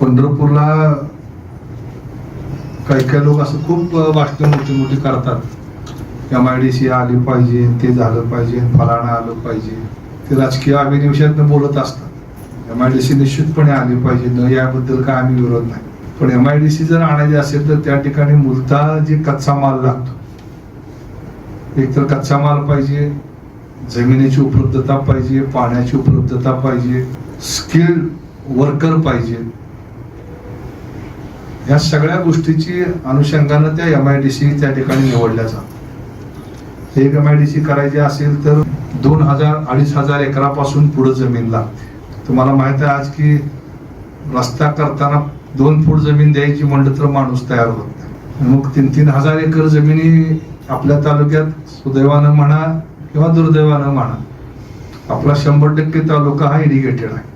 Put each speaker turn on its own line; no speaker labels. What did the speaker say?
पंढरपूरला काही काही लोक असं खूप भाषण मोठी मोठी करतात. एम आय डी सी आली पाहिजे ते झालं पाहिजे फलाणं आलं पाहिजे. ते राजकीय अभिनिवेशातनं बोलत असतात. एम आय डी सी निश्चितपणे आली पाहिजे न याबद्दल काय आम्ही विरोध नाही. पण एम आय डी सी जर आणायची असेल तर त्या ठिकाणी मूलतः जे कच्चा माल लागतो. एक तर कच्चा माल पाहिजे जमिनीची उपलब्धता पाहिजे पाण्याची उपलब्धता पाहिजे स्किल्ड वर्कर पाहिजे या सगळ्या गोष्टीची अनुषंगानं त्या एम आय डी सी त्या ठिकाणी निवडल्या जातात. एक एम आय डी सी करायची असेल तर दोन हजार अडीच हजार एकरापासून पुढे जमीन लागते. तुम्हाला माहीत आहे आज की रस्ता करताना दोन फूट जमीन द्यायची म्हणलं तर माणूस तयार होत नाही. मग तीन तीन हजार एकर जमिनी आपल्या तालुक्यात सुदैवानं म्हणा किंवा दुर्दैवानं म्हणा आपला शंभर टक्के तालुका हा इरिगेटेड आहे.